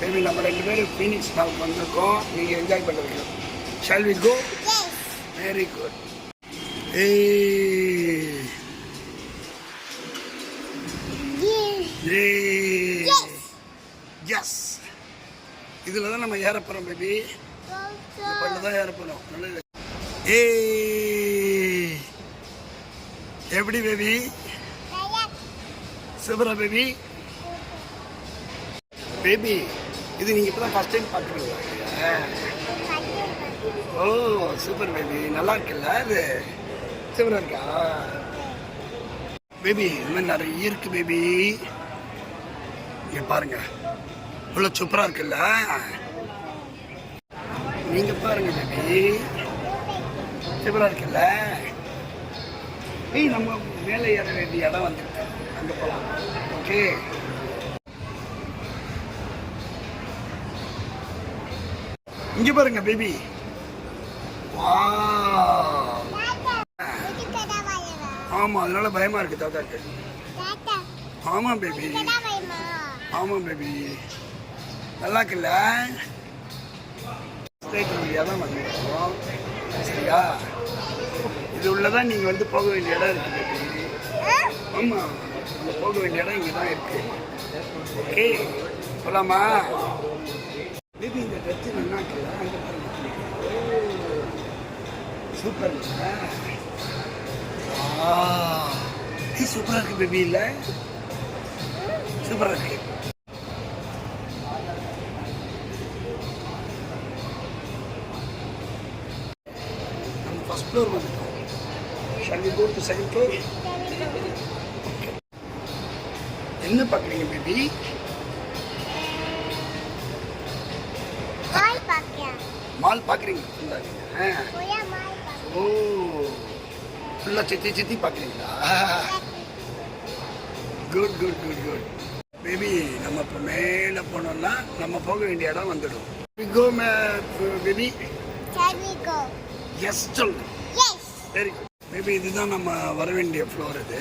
Baby நம்ம ரெண்டு பேரும் ஃபீனிக்ஸ் மால்க்கு வந்திருக்கோம். நீங்கள் என்ஜாய் பண்ணுறீங்க shall we go. Very good. Yes இதில் தான் நம்ம ஏற போகிறோம் பேபி பண்ண தான் ஏற போகிறோம் நல்லது. ஏய் எப்படி பேபி சூப்பரா பேபி பேபி இது நீங்கள் இப்போ தான் ஃபஸ்ட் டைம் பார்க்குறீங்களா? ஓ சூப்பர் பேபி நல்லா இருக்குல்ல இது? சூப்பராக இருக்கா? பேபி இந்த மாதிரி நிறைய இருக்கு பேபி இங்கே பாருங்க. இவ்வளோ சூப்பராக இருக்குல்ல? நீங்கள் பாருங்க பேபி சூப்பராக இருக்குல்ல? ஏய் நம்ம மேலே ஏற வேண்டிய இடம் வந்துருக்கு. அங்கே போகலாம் ஓகே இங்கே பாருங்க பேபி ஆமாம் அதனால பயமா இருக்கு தாத்தாக்கு. ஆமாம் பேபி ஆமாம் பேபி நல்லா இருக்குல்ல வழியாக தான் வந்துருக்கோம். சரியா? இது உள்ளதான் நீங்கள் வந்து போக வேண்டிய இடம் இருக்கு பேபி ஆமாம் போக வேண்டிய இடம் இங்கே தான் இருக்கு. ஓகே போலாமா பேபி இந்த ட்ரெஸ் நல்லா இருக்குல்ல அங்கே பாருங்க சூப்பர் சூப்பராக இருக்கு பேபி இல்லை? சூப்பராக இருக்கு. நம்ம ஃபர்ஸ்ட் ஃப்ளோர் வந்துட்டோம். Shall we go to second floor என்ன பார்க்குறீங்க பேபி மால் பார்க்குறீங்க ஃபுல்லாக ஓ ஃபுல்லாக சுற்றி சுற்றி பார்க்குறீங்களா good good good good baby நம்ம இப்போ மேலே போனோம்னா நம்ம போக வேண்டிய இடம் வந்துடும் கோ மே பேபி எஸ் சொல்லு வெரி குட் மேபி இதுதான் நம்ம வர வேண்டிய ஃப்ளோர் இது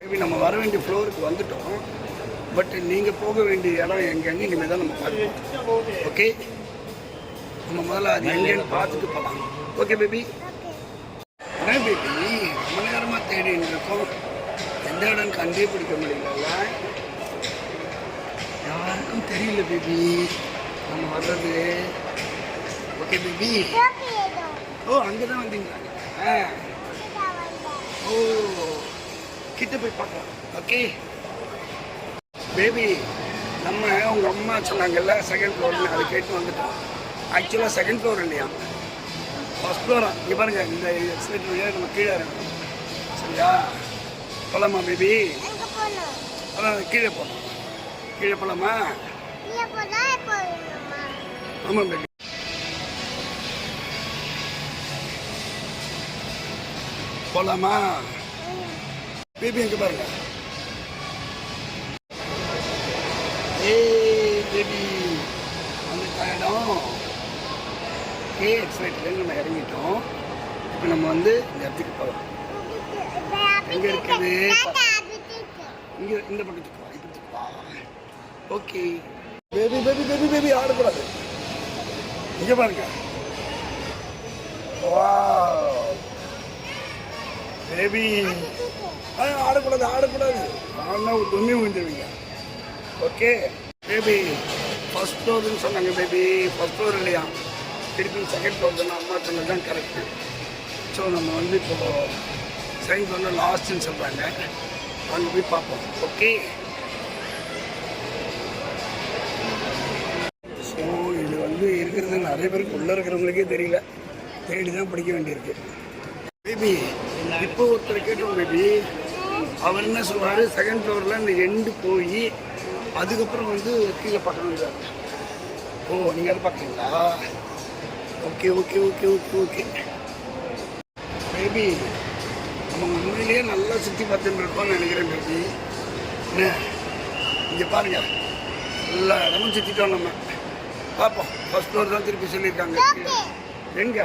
மேபி நம்ம வர வேண்டிய ஃப்ளோருக்கு வந்துட்டோம். பட் நீங்கள் போக வேண்டிய இடம் எங்கெங்க இனிமேல் தான் நம்ம பார்க்கணும். ஓகே நம்ம முதல்ல அது எங்கேன்னு பார்த்துட்டு போகலாம் ஓகே பேபி என்ன பேபி? ரொம்ப நேரமாக தேடின்னு இருக்கோம் எந்த இடம் கண்டே பிடிக்க முடியல யாருக்கும் தெரியல பேபி. நம்ம வர்றது. Okay baby. ஓ அங்கே தான் வந்தீங்களா ஓ கிட்ட போய் பார்க்கலாம். ஓகே பேபி நம்ம உங்க அம்மா சொன்னாங்கல்ல செகண்ட் ஃப்ளோர்னு அதை கேட்டு வந்துட்டோம். ஆக்சுவலாக செகண்ட் ஃப்ளோர் இல்லையா? ஃபர்ஸ்ட் ஃப்ளோரா இங்கே பாருங்க இந்த எக்ஸைட் வழியாக நம்ம கீழே இறங்கணும். சரியா? போகலாமா பேபி அதான் கீழே போகலாம் கீழே போகலாமா ஆமாம் பேபி போகலாமா பேபி எங்கே பாருங்க. ஏய் பேபி அந்த இடம். கே எக்ஸைட்ல நம்ம இறங்கிட்டோம். இப்போ நம்ம வந்து இந்த இடத்துக்கு போகலாம் எங்க இருக்குது? இங்கே இந்த பக்கத்துக்கு வா இப்பத்துக்கு வா. Okay baby baby baby baby ஆடக்கூடாது. இங்கே பாருங்க. வா பேபி ஆடக்கூடாது ஆடக்கூடாது. ஆடினா துணி விழுந்துருவீங்க ஓகே பேபி ஃபஸ்ட் ஃப்ளோருன்னு சொன்னாங்க பேபி ஃபஸ்ட் ஃப்ளோர் இல்லையா? திருப்பி செகண்ட் ஃப்ளோர் தானே அம்மா சொன்னது தான் கரெக்டு ஸோ நம்ம வந்து இப்போ செகண்ட் ஃப்ளோரில் லாஸ்ட்டுன்னு சொல்கிறாங்க அங்கே போய் பார்ப்போம். ஓகே ஸோ இது வந்து இருக்கிறது நிறைய பேருக்கு உள்ளே இருக்கிறவங்களுக்கே தெரியல. தேடி தான் படிக்க வேண்டியிருக்கு. பேபி இப்போ ஒருத்தர் கேட்டோம் பேபி அவர் என்ன சொல்றாரு? செகண்ட் ஃப்ளோரில் இந்த எண்டு போய் அதுக்கப்புறம் வந்து கீழே பார்க்கணும் ஓ நீங்கள் அது பார்க்குறீங்களா? Okay okay okay okay okay. Baby நம்ம உண்மையிலேயே நல்லா சுற்றி பார்த்துட்டு இருக்கோம்னு நினைக்கிறேன் பேபி என்ன? இங்கே பாருங்க. எல்லா இடமும் சுற்றிட்டோம் நம்ம. பார்ப்போம் ஃபர்ஸ்ட் ஃப்ளோர் தான் திருப்பி சொல்லியிருக்காங்க. எங்க?